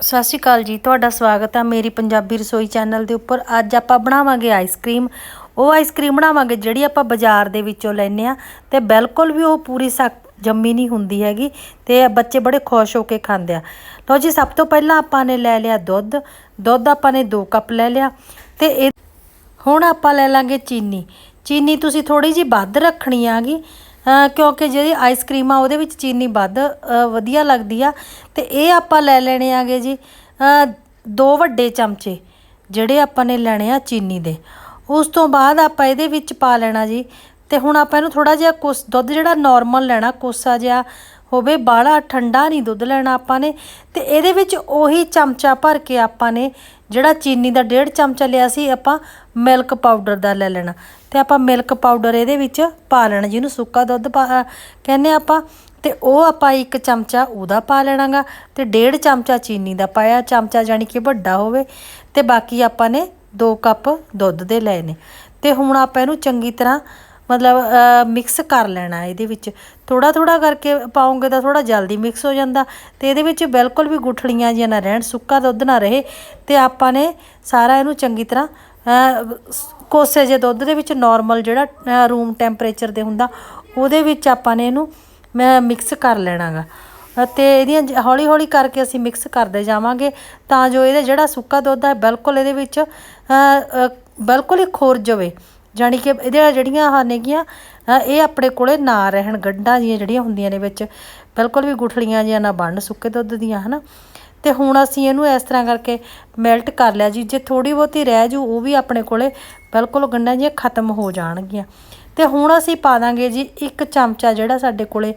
ਸਤਿ ਸ਼੍ਰੀ ਅਕਾਲ ਜੀ ਤੁਹਾਡਾ ਸਵਾਗਤ ਹੈ ਮੇਰੀ ਪੰਜਾਬੀ ਰਸੋਈ ਚੈਨਲ ਦੇ ਉੱਪਰ। ਅੱਜ ਆਪਾਂ ਬਣਾਵਾਂਗੇ ਆਈਸਕ੍ਰੀਮ ਉਹ ਆਈਸਕ੍ਰੀਮ ਬਣਾਵਾਂਗੇ ਜਿਹੜੀ ਆਪਾਂ ਬਾਜ਼ਾਰ ਦੇ ਵਿੱਚੋਂ ਲੈਨੇ ਆ ਤੇ ਬਿਲਕੁਲ ਵੀ ਉਹ ਪੂਰੀ ਸਖਤ ਜੰਮੀ ਨਹੀਂ ਹੁੰਦੀ ਹੈਗੀ ਤੇ ਬੱਚੇ ਬੜੇ ਖੁਸ਼ ਹੋ ਕੇ ਖਾਂਦੇ ਆ। ਲਓ ਜੀ ਸਭ ਤੋਂ ਪਹਿਲਾਂ ਆਪਾਂ ਨੇ ਲੈ ਲਿਆ ਦੁੱਧ। ਦੁੱਧ ਆਪਾਂ ਨੇ 2 ਕੱਪ ਲੈ ਲਿਆ ਤੇ ਇਹ ਹੁਣ ਆਪਾਂ ਲੈ ਲਾਂਗੇ ਚੀਨੀ। ਚੀਨੀ ਤੁਸੀਂ ਥੋੜੀ ਜੀ ਵੱਧ ਰੱਖਣੀ ਆਗੀ ਅ, ਕਿਉਂਕਿ ਜਿਹੜੀ ਆਈਸਕ੍ਰੀਮ ਆ, ਉਹਦੇ ਵਿੱਚ ਚੀਨੀ ਵੱਧ ਵਧੀਆ ਲੱਗਦੀ ਆ। ਤੇ ਇਹ ਆਪਾਂ ਲੈ ਲੈਣੇ ਆਗੇ ਜੀ ਦੋ ਵੱਡੇ ਚਮਚੇ, ਜਿਹੜੇ ਆਪਾਂ ਨੇ ਲੈਣੇ ਆ ਚੀਨੀ ਦੇ। ਉਸ ਤੋਂ ਬਾਅਦ ਆਪਾਂ ਇਹਦੇ ਵਿੱਚ ਪਾ ਲੈਣਾ ਜੀ। ਤੇ ਹੁਣ ਆਪਾਂ ਇਹਨੂੰ ਥੋੜਾ ਜਿਹਾ ਕੁਸ, ਦੁੱਧ ਜਿਹੜਾ ਨਾਰਮਲ ਲੈਣਾ, ਕੋਸਾ ਜਿਹਾ ਹੋਵੇ, ਬਾਹਲਾ ਠੰਡਾ ਨਹੀਂ ਦੁੱਧ ਲੈਣਾ ਆਪਾਂ ਨੇ। ਤੇ ਇਹਦੇ ਵਿੱਚ ਉਹੀ ਚਮਚਾ ਭਰ ਕੇ ਆਪਾਂ ਨੇ ਜਿਹੜਾ ਚੀਨੀ ਦਾ ਡੇਢ ਚਮਚਾ ਲਿਆ ਸੀ, ਆਪਾਂ ਮਿਲਕ ਪਾਊਡਰ ਦਾ ਲੈ ਲੈਣਾ। ਤੇ ਆਪਾਂ ਮਿਲਕ ਪਾਊਡਰ ਇਹਦੇ ਵਿੱਚ ਪਾ ਲੈਣਾ, ਜਿਹਨੂੰ ਸੁੱਕਾ ਦੁੱਧ ਪਾ ਕਹਿੰਦੇ ਆਪਾਂ, ਤੇ ਉਹ ਆਪਾਂ ਇੱਕ ਚਮਚਾ ਉਹਦਾ ਪਾ ਲੈਣਾਗਾ, ਤੇ ਡੇਢ ਚਮਚਾ ਚੀਨੀ ਦਾ ਪਾਇਆ, ਚਮਚਾ ਜਾਨੀ ਕਿ ਵੱਡਾ ਹੋਵੇ, ਤੇ ਬਾਕੀ ਆਪਾਂ ਨੇ 2 ਕੱਪ ਦੁੱਧ ਦੇ ਲਏ ਨੇ। ਤੇ ਹੁਣ ਆਪਾਂ ਇਹਨੂੰ ਚੰਗੀ ਤਰ੍ਹਾਂ ਮਤਲਬ ਮਿਕਸ ਕਰ ਲੈਣਾ ਇਹਦੇ ਵਿੱਚ। ਥੋੜਾ ਥੋੜਾ ਕਰਕੇ ਪਾਉਂਗੇ ਤਾਂ ਥੋੜਾ ਜਲਦੀ ਮਿਕਸ ਹੋ ਜਾਂਦਾ, ਤੇ ਇਹਦੇ ਵਿੱਚ ਬਿਲਕੁਲ ਵੀ ਗੁਠਲੀਆਂ ਜਿਹੀਆਂ ਨਾ ਰਹਿਣ, ਸੁੱਕਾ ਦੁੱਧ ਨਾ ਰਹੇ, ਤੇ ਆਪਾਂ ਨੇ ਸਾਰਾ ਇਹਨੂੰ ਚੰਗੀ ਤਰ੍ਹਾਂ ਕੋਸੇ ਜੇ ਦੁੱਧ ਦੇ ਵਿੱਚ ਨਾਰਮਲ ਜਿਹੜਾ ਰੂਮ ਟੈਂਪਰੇਚਰ ਦੇ ਹੁੰਦਾ, ਉਹਦੇ ਵਿੱਚ ਆਪਾਂ ਨੇ ਇਹਨੂੰ ਮੈਂ ਮਿਕਸ ਕਰ ਲੈਣਾਗਾ। ਅਤੇ ਇਹਦੀਆਂ ਹੌਲੀ ਹੌਲੀ ਕਰਕੇ ਅਸੀਂ ਮਿਕਸ ਕਰਦੇ ਜਾਵਾਂਗੇ, ਤਾਂ ਜੋ ਇਹਦਾ ਜਿਹੜਾ ਸੁੱਕਾ ਦੁੱਧ ਹੈ, ਬਿਲਕੁਲ ਇਹਦੇ ਵਿੱਚ ਬਿਲਕੁਲ ਹੀ ਖੋਰ ਜਾਵੇ। ਜਾਣੀ ਕਿ ਇਹਦੇ ਜਿਹੜੀਆਂ ਆਹ ਨੇਗੀਆਂ ਇਹ ਆਪਣੇ ਕੋਲੇ ਨਾ ਰਹਿਣ, ਗੰਢਾਂ ਜੀਆਂ ਜਿਹੜੀਆਂ ਹੁੰਦੀਆਂ ਨੇ ਵਿੱਚ, ਬਿਲਕੁਲ ਵੀ ਗੁਠਲੀਆਂ ਜੀਆਂ ਨਾ ਬਣ ਸੁੱਕੇ ਦੁੱਧ ਦੀਆਂ, ਹਨਾ? ਤੇ ਹੁਣ ਅਸੀਂ ਇਹਨੂੰ ਇਸ ਤਰ੍ਹਾਂ ਕਰਕੇ ਮੈਲਟ ਕਰ ਲਿਆ ਜੀ। ਜੇ ਥੋੜੀ ਬਹੁਤੀ ਰਹਿ ਜੂ, ਉਹ ਵੀ ਆਪਣੇ ਕੋਲੇ ਬਿਲਕੁਲ ਗੰਢਾਂ ਜਿਹੀਆਂ ਖਤਮ ਹੋ ਜਾਣਗੀਆਂ। ਤੇ ਹੁਣ ਅਸੀਂ ਪਾ ਦਾਂਗੇ ਜੀ ਇੱਕ ਚਮਚਾ ਜਿਹੜਾ ਸਾਡੇ ਕੋਲੇ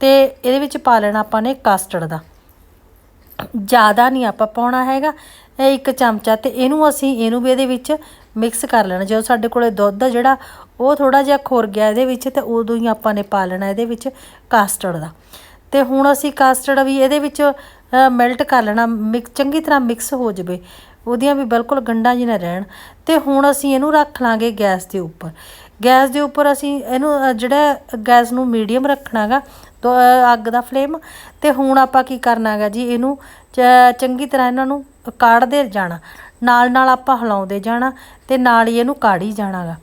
ਤੇ ਇਹਦੇ ਵਿੱਚ ਪਾ ਲੈਣਾ ਆਪਾਂ ਨੇ ਕਸਟਰਡ ਦਾ। ਜ਼ਿਆਦਾ ਨਹੀਂ ਆਪਾਂ ਪਾਉਣਾ ਹੈਗਾ, ਇਹ ਇੱਕ ਚਮਚਾ ਤੇ ਇਹਨੂੰ ਅਸੀਂ ਇਹਨੂੰ ਵੀ ਇਹਦੇ ਵਿੱਚ ਮਿਕਸ ਕਰ ਲੈਣਾ। ਜਦੋਂ ਸਾਡੇ ਕੋਲੇ ਦੁੱਧ ਆ ਜਿਹੜਾ, ਉਹ ਥੋੜਾ ਜਿਹਾ ਖੁਰ ਗਿਆ ਇਹਦੇ ਵਿੱਚ ਤੇ ਉਦੋਂ ਹੀ ਆਪਾਂ ਨੇ ਪਾ ਲੈਣਾ ਇਹਦੇ ਵਿੱਚ ਕਸਟਰਡ ਦਾ। ਤੇ ਹੁਣ ਅਸੀਂ ਕਸਟਰਡ ਵੀ ਇਹਦੇ ਵਿੱਚ ਮੈਲਟ ਕਰ ਲੈਣਾ ਮਿਕਸ ਚੰਗੀ ਤਰ੍ਹਾਂ ਮਿਕਸ ਹੋ ਜਾਵੇ। ਉਹਦੀਆਂ ਵੀ ਬਿਲਕੁਲ ਗੰਢਾਂ ਜਿਹੀ ਨਾ ਰਹਿਣ। ਤੇ ਹੁਣ ਅਸੀਂ ਇਹਨੂੰ ਰੱਖ ਲਾਂਗੇ ਗੈਸ ਦੇ ਉੱਪਰ। ਗੈਸ ਦੇ ਉੱਪਰ ਅਸੀਂ ਇਹਨੂੰ ਜਿਹੜਾ ਗੈਸ ਨੂੰ ਮੀਡੀਅਮ ਰੱਖਣਾਗਾ ਤੋ ਅ, ਅੱਗ ਦਾ ਫਲੇਮ ਤੇ ਹੁਣ ਆਪਾਂ ਕੀ ਕਰਨਾਗਾ ਜੀ ਇਹਨੂੰ ਚ- ਚੰਗੀ ਤਰ੍ਹਾਂ ਇਹਨਾਂ ਨੂੰ ਕਾੜਦੇ ਜਾਣਾ। ਨਾਲ ਨਾਲ ਆਪਾਂ ਹਿਲਾਉਂਦੇ ਜਾਣਾ ਤੇ ਨਾਲ ਹੀ ਇਹਨੂੰ ਕਾੜੀ ਜਾਣਾਗਾ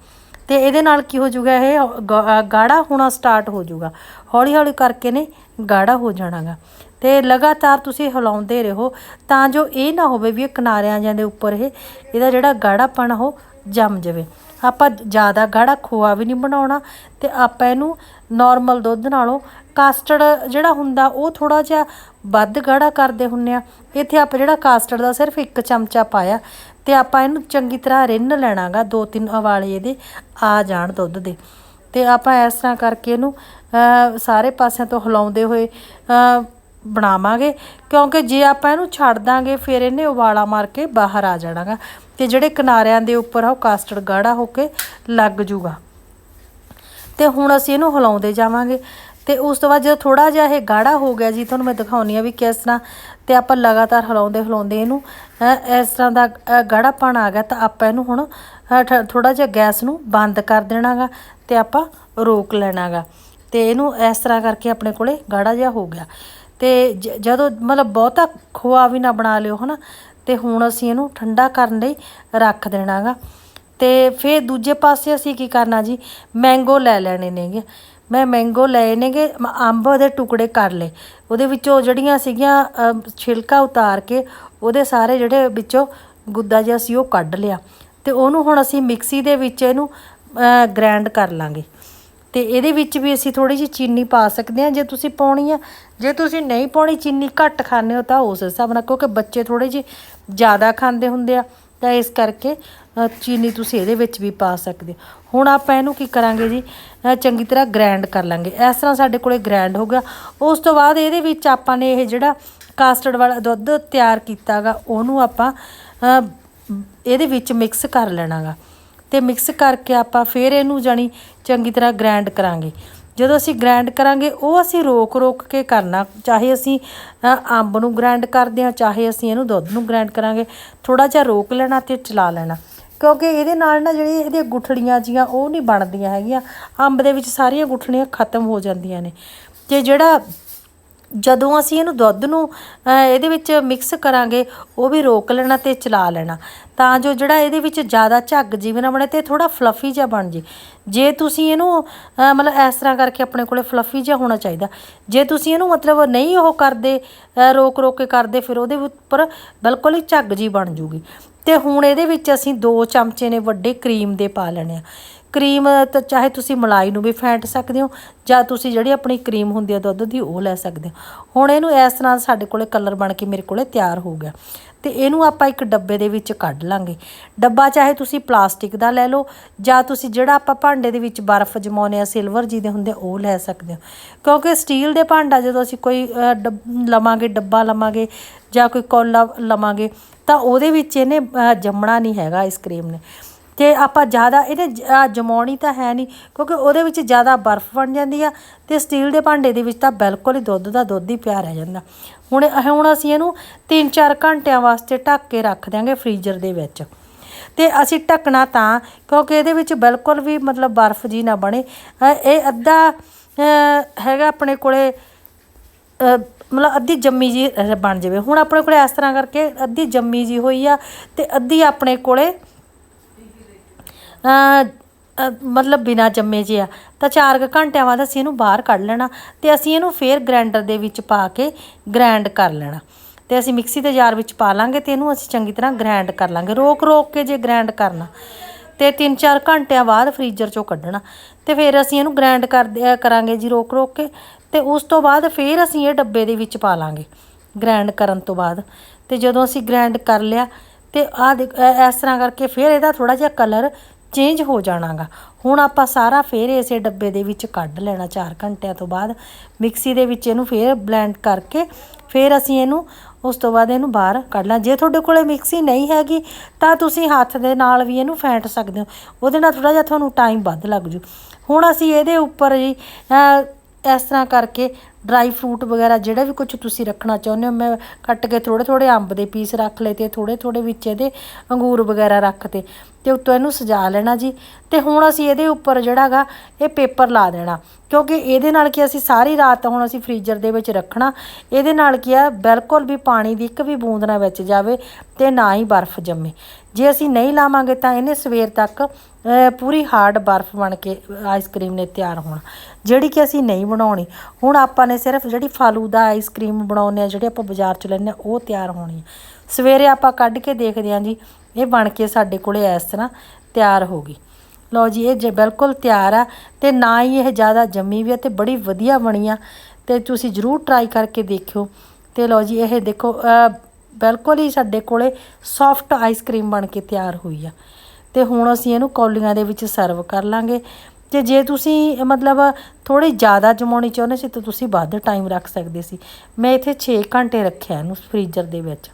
ਤੇ ਇਹਦੇ ਨਾਲ ਕੀ ਹੋ ਜਾਊਗਾ ਇਹ ਗ- ਗਾੜਾ ਹੋਣਾ ਸਟਾਰਟ ਹੋ ਜਾਊਗਾ ਹੌਲੀ ਹੌਲੀ ਕਰਕੇ ਨੇ ਗਾੜਾ ਹੋ ਜਾਣਾਗਾ ਤੇ ਲਗਾਤਾਰ ਤੁਸੀਂ ਹਿਲਾਉਂਦੇ ਰਹੋ, ਤਾਂ ਜੋ ਇਹ ਨਾ ਹੋਵੇ ਵੀ ਇਹ ਕਿਨਾਰਿਆਂ ਜਾਂ ਦੇ ਉੱਪਰ ਇਹ, ਇਹਦਾ ਜਿਹੜਾ ਗਾੜਾਪਣ ਆ ਉਹ ਜੰਮ ਜਾਵੇ। ਆਪਾਂ ਜ਼ਿਆਦਾ ਗਾੜਾ ਖੋਆ ਵੀ ਨਹੀਂ ਬਣਾਉਣਾ ਤੇ ਆਪਾਂ ਇਹਨੂੰ ਨਾਰਮਲ ਦੁੱਧ ਨਾਲੋਂ ਕਾਸਟਰਡ ਜਿਹੜਾ ਹੁੰਦਾ ਉਹ ਥੋੜਾ ਜਿਹਾ ਵੱਧ ਗਾੜਾ ਕਰਦੇ ਹੁੰਨੇ ਆ। ਇੱਥੇ ਆਪਾਂ ਜਿਹੜਾ ਕਾਸਟਰਡ ਦਾ ਸਿਰਫ ਇੱਕ ਚਮਚਾ ਪਾਇਆ ਤੇ ਆਪਾਂ ਇਹਨੂੰ ਚੰਗੀ ਤਰ੍ਹਾਂ ਰਿੰਨ ਲੈਣਾਗਾ ਦੋ ਤਿੰਨ ਉਬਾਲੇ ਇਹਦੇ ਆ ਜਾਣ ਦੁੱਧ ਦੇ। ਤੇ ਆਪਾਂ ਇਸ ਤਰ੍ਹਾਂ ਕਰਕੇ ਇਹਨੂੰ ਸਾਰੇ ਪਾਸਿਆਂ ਤੋਂ ਹਿਲਾਉਂਦੇ ਹੋਏ ਬਣਾਵਾਂਗੇ ਕਿਉਂਕਿ ਜੇ ਆਪਾਂ ਇਹਨੂੰ ਛੱਡ ਦਾਂਗੇ ਫਿਰ ਇਹਨੇ ਉਬਾਲਾ ਮਾਰ ਕੇ ਬਾਹਰ ਆ ਜਾਣਾਗਾ। ਤੇ ਜਿਹੜੇ ਕਿਨਾਰਿਆਂ ਦੇ ਉੱਪਰ ਆ ਉਹ ਕਾਸਟਰਡ ਗਾੜਾ ਹੋ ਕੇ ਲੱਗ ਜੂਗਾ। ਤੇ ਹੁਣ ਅਸੀਂ ਇਹਨੂੰ ਹਿਲਾਉਂਦੇ ਜਾਵਾਂਗੇ। ਤੇ ਉਸ ਤੋਂ ਬਾਅਦ ਜਦੋਂ ਥੋੜਾ ਜਿਹਾ ਇਹ ਗਾੜਾ ਹੋ ਗਿਆ ਜੀ ਤੁਹਾਨੂੰ ਮੈਂ ਦਿਖਾਉਣੀ ਆ ਵੀ ਕਿਸ ਤਰ੍ਹਾਂ ਤੇ ਆਪਾਂ ਲਗਾਤਾਰ ਹਿਲਾਉਂਦੇ ਹਿਲਾਉਂਦੇ ਇਹਨੂੰ ਅ, ਇਸ ਤਰ੍ਹਾਂ ਦਾ ਅ, ਗਾੜਾਪਣ ਆ ਗਿਆ ਤਾਂ ਆਪਾਂ ਇਹਨੂੰ ਹੁਣ ਥੋੜਾ ਜਿਹਾ ਗੈਸ ਨੂੰ ਬੰਦ ਕਰ ਦੇਣਾਗਾ ਤੇ ਆਪਾਂ ਰੋਕ ਲੈਣਾਗਾ। ਤੇ ਇਹਨੂੰ ਇਸ ਤਰ੍ਹਾਂ ਕਰਕੇ ਆਪਣੇ ਕੋਲੇ ਗਾੜਾ ਜਿਹਾ ਹੋ ਗਿਆ। ਤੇ ਜ- ਜਦੋਂ ਮਤਲਬ ਬਹੁਤਾ ਖੋਆ ਵੀ ਨਾ ਬਣਾ ਲਿਓ, ਹਨਾ, ਤੇ ਹੁਣ ਅਸੀਂ ਇਹਨੂੰ ਠੰਡਾ ਕਰਨ ਲਈ ਰੱਖ ਦੇਣਾਗਾ। ਤੇ ਫਿਰ ਦੂਜੇ ਪਾਸੇ ਅਸੀਂ ਕੀ ਕਰਨਾ ਜੀ? ਮੈਂਗੋ ਲੈ ਲੈਣੇ ਨੇਗੇ। ਮੈਂ ਮੈਂਗੋ ਲਏ ਨੇਗੇ ਅੰਬ ਦੇ ਟੁਕੜੇ ਕਰ ਲਏ। ਉਹਦੇ ਵਿੱਚੋਂ ਜਿਹੜੀਆਂ ਸੀਗੀਆਂ ਛਿਲਕਾ ਉਤਾਰ ਕੇ, ਉਹਦੇ ਸਾਰੇ ਜਿਹੜੇ ਵਿੱਚੋਂ ਗੁੱਦਾ ਜਿਹਾ ਸੀ ਉਹ ਕੱਢ ਲਿਆ। ਤੇ ਉਹਨੂੰ ਹੁਣ ਅਸੀਂ ਮਿਕਸੀ ਦੇ ਵਿੱਚ ਇਹਨੂੰ ਗ੍ਰਾਈਂਡ ਕਰ ਲਾਂਗੇ। ਤੇ ਇਹਦੇ ਵਿੱਚ ਵੀ ਅਸੀਂ ਥੋੜੀ ਜਿਹੀ ਚੀਨੀ ਪਾ ਸਕਦੇ ਹਾਂ। ਜੇ ਤੁਸੀਂ ਪਾਉਣੀ ਆ, ਜੇ ਤੁਸੀਂ ਨਹੀਂ ਪਾਉਣੀ, ਚੀਨੀ ਘੱਟ ਖਾਂਦੇ ਹੋ ਤਾਂ ਉਸ ਹਿਸਾਬ ਨਾਲ, ਕਿਉਂਕਿ ਬੱਚੇ ਥੋੜੇ ਜਿਹੇ ਜ਼ਿਆਦਾ ਖਾਂਦੇ ਹੁੰਦੇ ਆ, ਤਾਂ ਇਸ ਕਰਕੇ ਚੀਨੀ ਤੁਸੀਂ ਇਹਦੇ ਵਿੱਚ ਵੀ ਪਾ ਸਕਦੇ ਹੋ। ਹੁਣ ਆਪਾਂ ਇਹਨੂੰ ਕੀ ਕਰਾਂਗੇ ਜੀ? ਚੰਗੀ ਤਰ੍ਹਾਂ ਗ੍ਰਾਈਂਡ ਕਰ ਲਾਂਗੇ। ਇਸ ਤਰ੍ਹਾਂ ਸਾਡੇ ਕੋਲੇ ਗ੍ਰਾਈਂਡ ਹੋ ਗਿਆ। ਉਸ ਤੋਂ ਬਾਅਦ ਇਹਦੇ ਵਿੱਚ ਆਪਾਂ ਨੇ ਇਹ ਜਿਹੜਾ ਕਾਸਟਰਡ ਵਾਲਾ ਦੁੱਧ ਤਿਆਰ ਕੀਤਾਗਾ ਉਹਨੂੰ ਆਪਾਂ ਇਹਦੇ ਵਿੱਚ ਮਿਕਸ ਕਰ ਲੈਣਾਗਾ ਤੇ ਮਿਕਸ ਕਰਕੇ ਆਪਾਂ ਫਿਰ ਇਹਨੂੰ ਜਾਣੀ ਚੰਗੀ ਤਰ੍ਹਾਂ ਗ੍ਰਾਈਂਡ ਕਰਾਂਗੇ। ਜਦੋਂ ਅਸੀਂ ਗ੍ਰਾਈਂਡ ਕਰਾਂਗੇ, ਉਹ ਅਸੀਂ ਰੋਕ ਰੋਕ ਕੇ ਕਰਨਾ। ਚਾਹੇ ਅਸੀਂ ਅੰਬ ਨੂੰ ਗ੍ਰਾਈਂਡ ਕਰਦੇ ਹਾਂ, ਚਾਹੇ ਅਸੀਂ ਇਹਨੂੰ ਦੁੱਧ ਨੂੰ ਗ੍ਰਾਈਂਡ ਕਰਾਂਗੇ। ਥੋੜਾ ਜਿਹਾ ਰੋਕ ਲੈਣਾ ਤੇ ਚਲਾ ਲੈਣਾ। ਕਿਉਂਕਿ ਇਹਦੇ ਨਾਲ ਨਾ ਜਿਹੜੀ ਇਹਦੀਆਂ ਗੁਠੜੀਆਂ ਜੀਆਂ, ਉਹ ਨਹੀਂ ਬਣਦੀਆਂ ਹੈਗੀਆਂ। ਅੰਬ ਦੇ ਵਿੱਚ ਸਾਰੀਆਂ ਗੁਠਲੀਆਂ ਖਤਮ ਹੋ ਜਾਂਦੀਆਂ ਨੇ। ਤੇ ਜਿਹੜਾ ਜਦੋਂ ਅਸੀਂ ਇਹਨੂੰ ਦੁੱਧ ਨੂੰ ਇਹਦੇ ਵਿੱਚ ਮਿਕਸ ਕਰਾਂਗੇ, ਉਹ ਵੀ ਰੋਕ ਲੈਣਾ ਤੇ ਚਲਾ ਲੈਣਾ। ਤਾਂ ਜੋ ਜਿਹੜਾ ਇਹਦੇ ਵਿੱਚ ਜ਼ਿਆਦਾ ਝੱਗ ਜਿਵੇਂ ਨਾ ਬਣੇ ਤੇ ਥੋੜਾ ਫਲਫੀ ਜਿਹਾ ਬਣ ਜੇ। ਜੇ ਤੁਸੀਂ ਇਹਨੂੰ ਮਤਲਬ ਇਸ ਤਰ੍ਹਾਂ ਕਰਕੇ ਆਪਣੇ ਕੋਲੇ ਫਲਫੀ ਜਿਹਾ ਹੋਣਾ ਚਾਹੀਦਾ। ਜੇ ਤੁਸੀਂ ਇਹਨੂੰ ਮਤਲਬ ਨਹੀਂ ਉਹ ਕਰਦੇ ਰੋਕ ਰੋਕ ਕੇ ਕਰਦੇ, ਫਿਰ ਉਹਦੇ ਉੱਪਰ ਬਿਲਕੁਲ ਹੀ ਝੱਗ ਜੀ ਬਣ ਜੂਗੀ। ਤੇ ਹੁਣ ਇਹਦੇ ਵਿੱਚ ਅਸੀਂ 2 ਚਮਚੇ ਨੇ ਵੱਡੇ ਕਰੀਮ ਦੇ ਪਾ ਲੈਣੇ ਆ। ਕਰੀਮ ਤਾਂ ਚਾਹੇ ਤੁਸੀਂ ਮਲਾਈ ਨੂੰ ਵੀ ਫੈਂਟ ਸਕਦੇ ਹੋ, ਜਾਂ ਤੁਸੀਂ ਜਿਹੜੀ ਆਪਣੀ ਕਰੀਮ ਹੁੰਦੀ ਹੈ ਦੁੱਧ ਦੀ ਉਹ ਲੈ ਸਕਦੇ ਹੋ। ਹੁਣ ਇਹਨੂੰ ਇਸ ਤਰ੍ਹਾਂ ਸਾਡੇ ਕੋਲੇ ਕਲਰ ਬਣ ਕੇ ਮੇਰੇ ਕੋਲੇ ਤਿਆਰ ਹੋ ਗਿਆ। ਤੇ ਇਹਨੂੰ ਆਪਾਂ ਇੱਕ ਡੱਬੇ ਦੇ ਵਿੱਚ ਕੱਢ ਲਾਂਗੇ। ਡੱਬਾ ਚਾਹੇ ਤੁਸੀਂ ਪਲਾਸਟਿਕ ਦਾ ਲੈ ਲਓ, ਜਾਂ ਤੁਸੀਂ ਜਿਹੜਾ ਆਪਾਂ ਭਾਂਡੇ ਦੇ ਵਿੱਚ ਬਰਫ਼ ਜਮਾਉਂਦੇ ਆ ਸਿਲਵਰ ਜੀ ਦੇ ਹੁੰਦੇ ਉਹ ਲੈ ਸਕਦੇ ਹੋ। ਕਿਉਂਕਿ ਸਟੀਲ ਦੇ ਭਾਂਡਾ ਜਦੋਂ ਅਸੀਂ ਕੋਈ ਡੱਬ- ਲਵਾਂਗੇ, ਡੱਬਾ ਲਵਾਂਗੇ, ਜਾਂ ਕੋਈ ਕੌਲਾ ਲਵਾਂਗੇ, ਤਾਂ ਉਹਦੇ ਵਿੱਚ ਇਹਨੇ ਜੰਮਣਾ ਨਹੀਂ ਹੈਗਾ ਆਈਸਕ੍ਰੀਮ ਨੇ। ਤੇ ਆਪਾਂ ਜ਼ਿਆਦਾ ਇਹਨੇ ਜਮਾਉਣੀ ਤਾਂ ਹੈ ਨਹੀਂ, ਕਿਉਂਕਿ ਉਹਦੇ ਵਿੱਚ ਜ਼ਿਆਦਾ ਬਰਫ਼ ਬਣ ਜਾਂਦੀ ਆ ਤੇ ਸਟੀਲ ਦੇ ਭਾਂਡੇ ਦੇ ਵਿੱਚ ਤਾਂ ਬਿਲਕੁਲ ਹੀ ਦੁੱਧ ਦਾ ਦੁੱਧ ਹੀ ਪਿਆ ਰਹਿ ਜਾਂਦਾ। ਹੁਣ ਹੁਣ ਅਸੀਂ ਇਹਨੂੰ 3-4 ਘੰਟਿਆਂ ਵਾਸਤੇ ਢੱਕ ਕੇ ਰੱਖ ਦਿਆਂਗੇ ਫ੍ਰੀਜ਼ਰ ਦੇ ਵਿੱਚ। ਤੇ ਅਸੀਂ ਢੱਕਣਾ ਤਾਂ, ਕਿਉਂਕਿ ਇਹਦੇ ਵਿੱਚ ਬਿਲਕੁਲ ਵੀ ਮਤਲਬ ਬਰਫ਼ ਜੀ ਨਾ ਬਣੇ। ਇਹ ਅੱਧਾ ਹੈਗਾ ਆਪਣੇ ਕੋਲੇ ਮਤਲਬ ਅੱਧੀ ਜੰਮੀ ਜੀ ਬਣ ਜਾਵੇ। ਹੁਣ ਆਪਣੇ ਕੋਲੇ ਇਸ ਤਰ੍ਹਾਂ ਕਰਕੇ ਅੱਧੀ ਜੰਮੀ ਜੀ ਹੋਈ ਆ ਤੇ ਅੱਧੀ ਆਪਣੇ ਕੋਲੇ ਮਤਲਬ ਬਿਨਾ ਜੰਮੇ ਜੇ ਆ। ਤਾਂ 4 ਘੰਟਿਆਂ ਬਾਅਦ ਅਸੀਂ ਇਹਨੂੰ ਬਾਹਰ ਕੱਢ ਲੈਣਾ ਤੇ ਅਸੀਂ ਇਹਨੂੰ ਫੇਰ ਗ੍ਰਾਈਂਡਰ ਦੇ ਵਿੱਚ ਪਾ ਕੇ ਗ੍ਰਾਈਂਡ ਕਰ ਲੈਣਾ। ਤੇ ਅਸੀਂ ਮਿਕਸੀ ਦੇ ਜਾਰ ਵਿੱਚ ਪਾ ਲਾਂਗੇ ਤੇ ਇਹਨੂੰ ਅਸੀਂ ਚੰਗੀ ਤਰ੍ਹਾਂ ਗ੍ਰਾਈਂਡ ਕਰ ਲਾਂਗੇ। ਰੋਕ ਰੋਕ ਕੇ ਜੇ ਗ੍ਰਾਈਂਡ ਕਰਨਾ ਤੇ 3-4 ਘੰਟਿਆਂ ਬਾਅਦ ਫ੍ਰੀਜ਼ਰ ਚੋਂ ਕੱਢਣਾ। ਤੇ ਫਿਰ ਅਸੀਂ ਇਹਨੂੰ ਗ੍ਰਾਈਂਡ ਕਰਦੇ ਕਰਾਂਗੇ ਜੀ ਰੋਕ ਰੋਕ ਕੇ। ਤੇ ਉਸ ਤੋਂ ਬਾਅਦ ਫਿਰ ਅਸੀਂ ਇਹ ਡੱਬੇ ਦੇ ਵਿੱਚ ਪਾ ਲਾਂਗੇ ਗ੍ਰਾਈਂਡ ਕਰਨ ਤੋਂ ਬਾਅਦ। ਤੇ ਜਦੋਂ ਅਸੀਂ ਗ੍ਰਾਈਂਡ ਕਰ ਲਿਆ ਤੇ ਆ ਇਸ ਤਰ੍ਹਾਂ ਕਰਕੇ ਫਿਰ ਇਹਦਾ ਥੋੜਾ ਜਿਹਾ ਕਲਰ ਚੇਂਜ ਹੋ ਜਾਣਾਗਾ। ਹੁਣ ਆਪਾਂ ਸਾਰਾ ਫੇਰ ਇਸੇ ਡੱਬੇ ਦੇ ਵਿੱਚ ਕੱਢ ਲੈਣਾ 4 ਘੰਟਿਆਂ ਤੋਂ ਬਾਅਦ। ਮਿਕਸੀ ਦੇ ਵਿੱਚ ਇਹਨੂੰ ਫੇਰ ਬਲੈਂਡ ਕਰਕੇ ਫੇਰ ਅਸੀਂ ਇਹਨੂੰ ਉਸ ਤੋਂ ਬਾਅਦ ਇਹਨੂੰ ਬਾਹਰ ਕੱਢ ਲਾਂ। ਜੇ ਤੁਹਾਡੇ ਕੋਲੇ ਮਿਕਸੀ ਨਹੀਂ ਹੈਗੀ, ਤਾਂ ਤੁਸੀਂ ਹੱਥ ਦੇ ਨਾਲ ਵੀ ਇਹਨੂੰ ਫੈਂਟ ਸਕਦੇ ਹੋ। ਉਹਦੇ ਨਾਲ ਥੋੜਾ ਜਿਹਾ ਤੁਹਾਨੂੰ ਟਾਈਮ ਵੱਧ ਲੱਗ ਜੂ। ਹੁਣ ਅਸੀਂ ਇਹਦੇ ਉੱਪਰ ਜੀ ਇਸ ਤਰ੍ਹਾਂ ਕਰਕੇ ਡਰਾਈ ਫਰੂਟ ਵਗੈਰਾ ਜਿਹੜਾ ਵੀ ਕੁਝ ਤੁਸੀਂ ਰੱਖਣਾ ਚਾਹੁੰਦੇ ਹੋ, ਮੈਂ ਕੱਟ ਕੇ ਥੋੜੇ ਥੋੜੇ ਅੰਬ ਦੇ ਪੀਸ ਰੱਖ ਲਏ ਤੇ ਥੋੜੇ ਥੋੜੇ ਵਿੱਚ ਇਹਦੇ ਅੰਗੂਰ ਵਗੈਰਾ ਰੱਖਤੇ ਤੇ ਉੱਤੋਂ ਇਹਨੂੰ ਸਜਾ ਲੈਣਾ ਜੀ। ਤੇ ਹੁਣ ਅਸੀਂ ਇਹਦੇ ਉੱਪਰ ਜਿਹੜਾਗਾ ਇਹ ਪੇਪਰ ਲਾ ਦੇਣਾ। ਕਿਉਂਕਿ ਇਹਦੇ ਨਾਲ ਕੀ ਅਸੀਂ ਸਾਰੀ ਰਾਤ ਹੁਣ ਅਸੀਂ ਫ੍ਰੀਜ਼ਰ ਦੇ ਵਿੱਚ ਰੱਖਣਾ। ਇਹਦੇ ਨਾਲ ਕੀ ਆ, ਬਿਲਕੁਲ ਵੀ ਪਾਣੀ ਦੀ ਇੱਕ ਵੀ ਬੂੰਦ ਨਾ ਵਿੱਚ ਜਾਵੇ ਤੇ ਨਾ ਹੀ ਬਰਫ਼ ਜੰਮੇ। ਜੇ ਅਸੀਂ ਨਹੀਂ ਲਾਵਾਂਗੇ ਤਾਂ ਇਹਨੇ ਸਵੇਰ ਤੱਕ ਪੂਰੀ ਹਾਰਡ ਬਰਫ਼ ਬਣ ਕੇ ਆਈਸਕ੍ਰੀਮ ਨੇ ਤਿਆਰ ਹੋਣਾ। ਜਿਹੜੀ ਕਿ ਅਸੀਂ ਨਹੀਂ ਬਣਾਉਣੀ। ਹੁਣ ਆਪਾਂ ਨੇ ਸਿਰਫ ਜਿਹੜੀ ਫਾਲੂਦਾ ਆਈਸਕ੍ਰੀਮ ਬਣਾਉਂਦੇ ਆ ਜਿਹੜੇ ਆਪਾਂ ਬਾਜ਼ਾਰ ਚ ਲੈਂਦੇ ਆ ਉਹ ਤਿਆਰ ਹੋਣੀ ਆ ਸਵੇਰੇ ਆਪਾਂ ਕੱਢ ਕੇ ਦੇਖਦੇ ਹਾਂ ਜੀ ਇਹ ਬਣ ਕੇ ਸਾਡੇ ਕੋਲੇ ਇਸ ਤਰ੍ਹਾਂ ਤਿਆਰ ਹੋ ਗਈ। ਲਓ ਜੀ, ਇਹ ਜੇ ਬਿਲਕੁਲ ਤਿਆਰ ਆ ਤੇ ਨਾ ਹੀ ਇਹ ਜ਼ਿਆਦਾ ਜੰਮੀ ਵੀ ਆ ਤੇ ਬੜੀ ਵਧੀਆ ਬਣੀ ਆ ਤੇ ਤੁਸੀਂ ਜਰੂਰ ਟਰਾਈ ਕਰਕੇ ਦੇਖਿਓ। ਤੇ ਲਓ ਜੀ, ਇਹ ਦੇਖੋ ਬਿਲਕੁਲ ਹੀ ਸਾਡੇ ਕੋਲੇ ਸੌਫਟ ਆਈਸਕ੍ਰੀਮ ਬਣ ਕੇ ਤਿਆਰ ਹੋਈ ਆ। ਤੇ ਹੁਣ ਅਸੀਂ ਇਹਨੂੰ ਕੌਲੀਆਂ ਦੇ ਵਿੱਚ ਸਰਵ ਕਰ ਲਾਂਗੇ। ਤੇ ਜੇ ਤੁਸੀਂ, ਮਤਲਬ ਥੋੜੀ ਜ਼ਿਆਦਾ ਜਮਾਉਣੀ ਚਾਹੁੰਦੇ ਸੀ ਤਾਂ ਤੁਸੀਂ ਵੱਧ ਟਾਈਮ ਰੱਖ ਸਕਦੇ ਸੀ। ਮੈਂ ਇੱਥੇ 6 ਘੰਟੇ ਰੱਖਿਆ ਇਹਨੂੰ ਫ੍ਰੀਜ਼ਰ ਦੇ ਵਿੱਚ।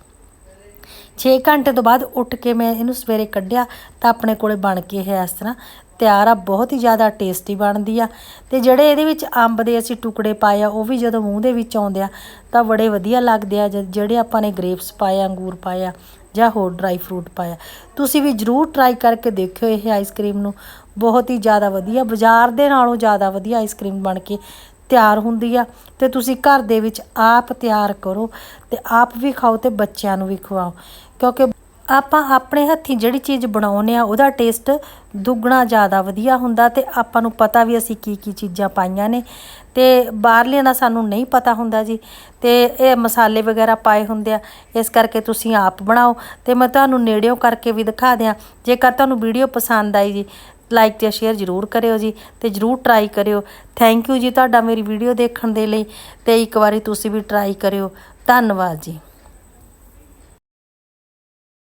6 ਘੰਟੇ ਤੋਂ ਬਾਅਦ ਉੱਠ ਕੇ ਮੈਂ ਇਹਨੂੰ ਸਵੇਰੇ ਕੱਢਿਆ ਤਾਂ ਆਪਣੇ ਕੋਲੇ ਬਣ ਕੇ ਇਹ ਇਸ ਤਰ੍ਹਾਂ ਤਿਆਰ ਆ, ਬਹੁਤ ਹੀ ਜ਼ਿਆਦਾ ਟੇਸਟੀ ਬਣਦੀ ਆ। ਤੇ ਜਿਹੜੇ ਇਹਦੇ ਵਿੱਚ ਅੰਬ ਦੇ ਅਸੀਂ ਟੁਕੜੇ ਪਾਏ ਆ, ਉਹ ਵੀ ਜਦੋਂ ਮੂੰਹ ਦੇ ਵਿੱਚ ਆਉਂਦੇ ਆ ਤਾਂ ਬੜੇ ਵਧੀਆ ਲੱਗਦੇ ਆ, ਜ- ਜਿਹੜੇ ਆਪਾਂ ਨੇ ਗ੍ਰੇਪਸ ਪਾਏ ਅੰਗੂਰ ਪਾਏ ਆ ਜਾਂ ਹੋਰ ਡਰਾਈ ਫਰੂਟ ਪਾਇਆ ਤੁਸੀਂ ਵੀ ਜਰੂਰ ਟਰਾਈ ਕਰਕੇ ਦੇਖਿਓ ਇਹ ਆਈਸਕ੍ਰੀਮ ਨੂੰ। ਬਹੁਤ ਹੀ ਜ਼ਿਆਦਾ ਵਧੀਆ, ਬਾਜ਼ਾਰ ਦੇ ਨਾਲੋਂ ਜ਼ਿਆਦਾ ਵਧੀਆ ਆਈਸਕ੍ਰੀਮ ਬਣ ਕੇ ਤਿਆਰ ਹੁੰਦੀ ਆ ਤੇ ਤੁਸੀਂ ਘਰ ਦੇ ਵਿੱਚ ਆਪ ਤਿਆਰ ਕਰੋ ਤੇ ਆਪ ਵੀ ਖਾਓ ਤੇ ਬੱਚਿਆਂ ਨੂੰ ਵੀ ਖਵਾਓ। ਕਿਉਂਕਿ ਆਪਾਂ ਆਪਣੇ ਹੱਥੀਂ ਜਿਹੜੀ ਚੀਜ਼ ਬਣਾਉਂਦੇ ਆ, ਉਹਦਾ ਟੇਸਟ ਦੁੱਗਣਾ ਜ਼ਿਆਦਾ ਵਧੀਆ ਹੁੰਦਾ ਤੇ ਆਪਾਂ ਨੂੰ ਪਤਾ ਵੀ ਅਸੀਂ ਕੀ ਕੀ ਚੀਜ਼ਾਂ ਪਾਈਆਂ ਨੇ। ਤੇ ਬਾਹਰਲਿਆਂ ਦਾ ਸਾਨੂੰ ਨਹੀਂ ਪਤਾ ਹੁੰਦਾ ਜੀ। ਤੇ ਇਹ ਮਸਾਲੇ ਵਗੈਰਾ ਪਾਏ ਹੁੰਦੇ ਆ, ਇਸ ਕਰਕੇ ਤੁਸੀਂ ਆਪ ਬਣਾਓ। ਤੇ ਮੈਂ ਤੁਹਾਨੂੰ ਨੇੜਿਓਂ ਕਰਕੇ ਵੀ ਦਿਖਾ ਦਿਆਂ, ਜੇਕਰ ਤੁਹਾਨੂੰ ਵੀਡੀਓ ਪਸੰਦ ਆਈ ਜੀ ਲਾਈਕ ਤੇ ਸ਼ੇਅਰ ਜ਼ਰੂਰ ਕਰਿਓ ਜੀ ਤੇ ਜ਼ਰੂਰ ਟਰਾਈ ਕਰਿਓ। ਥੈਂਕ ਯੂ ਜੀ ਤੁਹਾਡਾ ਮੇਰੀ ਵੀਡੀਓ ਦੇਖਣ ਦੇ ਲਈ ਤੇ ਇੱਕ ਵਾਰੀ ਤੁਸੀਂ ਵੀ ਟਰਾਈ ਕਰਿਓ। ਧੰਨਵਾਦ ਜੀ।